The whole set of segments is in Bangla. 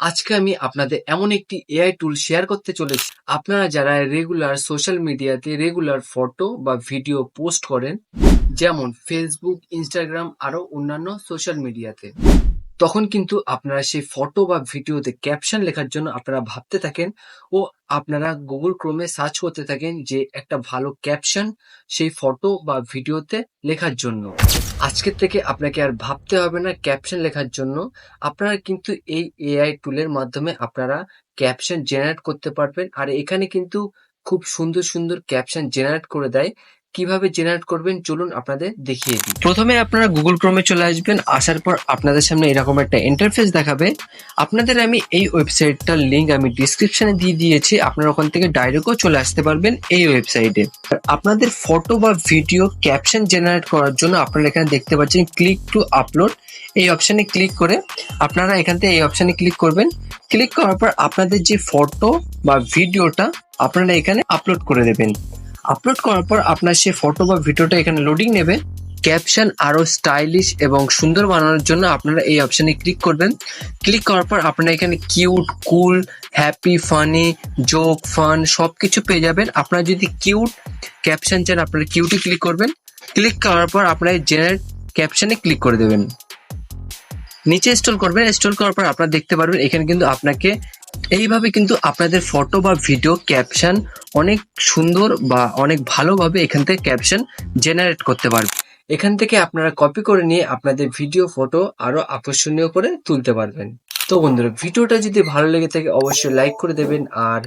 আজকে আমি আপনাদের এমন একটি এআই টুল শেয়ার করতে চলেছি। আপনারা যারা রেগুলার সোশ্যাল মিডিয়াতে রেগুলার ফটো বা ভিডিও পোস্ট করেন, যেমন ফেসবুক ইনস্টাগ্রাম আরও অন্যান্য সোশ্যাল মিডিয়াতে তখন কিন্তু আপনারা সেই ফটো বা ভিডিওতে ক্যাপশন লেখার জন্য আপনারা ভাবতে থাকেন ও আপনারা গুগল ক্রোমে সার্চ করতে থাকেন যে একটা ভালো ক্যাপশন সেই ফটো বা ভিডিওতে লেখার জন্য। আজকের থেকে আপনাকে আর ভাবতে হবে না ক্যাপশন লেখার জন্য। আপনারা কিন্তু এই এআই টুলের মাধ্যমে আপনারা ক্যাপশন জেনারেট করতে পারবেন। আর এখানে কিন্তু খুব সুন্দর সুন্দর ক্যাপশন জেনারেট করে দেয়। কীভাবে জেনারেট করবেন, চলুন আপনাদের দেখিয়ে দিই। প্রথমে আপনারা গুগল ক্রোমে চলে আসবেন, আসার পর আপনাদের সামনে এরকম একটা ইন্টারফেস দেখাবে। আপনাদের আমি এই ওয়েবসাইটটার লিংক আমি ডিসক্রিপশনে দিয়ে দিয়েছি, আপনারা ওখান থেকে ডাইরেক্টও চলে আসতে পারবেন এই ওয়েবসাইটে আপনাদের ফটো বা ভিডিও ক্যাপশন জেনারেট করার জন্য আপনারা এখানে দেখতে পাচ্ছেন ক্লিক টু আপলোড এই অপশানে ক্লিক করে আপনারা এখান থেকে এই অপশানে ক্লিক করবেন। ক্লিক করার পর আপনাদের যে ফটো বা ভিডিওটা আপনারা এখানে আপলোড করে দেবেন। আপলোড করার পর আপনার সেই ফটো বা ভিডিওটা এখানে লোডিং নেবে। ক্যাপশন আরও স্টাইলিশ এবং সুন্দর বানানোর জন্য আপনারা এই অপশানে ক্লিক করবেন। ক্লিক করার পর আপনারা এখানে cute cool happy funny joke fun সব কিছু পেয়ে যাবেন। আপনারা যদি কিউট ক্যাপশন চান, আপনারা কিউটি ক্লিক করবেন। ক্লিক করার পর আপনারা জেনারেট ক্যাপশনে ক্লিক করে দেবেন। নিচে স্টল করবেন। স্টল করার পর আপনারা দেখতে পারবেন, এখানে কিন্তু আপনাকে এইভাবে কিন্তু আপনাদের ফটো বা ভিডিও ক্যাপশন অনেক সুন্দর বা অনেক ভালোভাবে এখান থেকে ক্যাপশন জেনারেট করতে পারবেন এখান থেকে আপনারা কপি করে নিয়ে আপনাদের ভিডিও ফটো আরও আকর্ষণীয় করে তুলতে পারবেন। তো বন্ধুরা ভিডিওটা যদি ভালো লেগে থাকে অবশ্যই লাইক করে দেবেন আর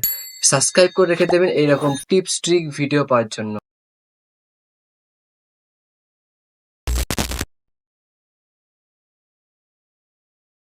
সাবস্ক্রাইব করে রেখে দেবেন এইরকম টিপস ট্রিক ভিডিও পাওয়ার জন্য।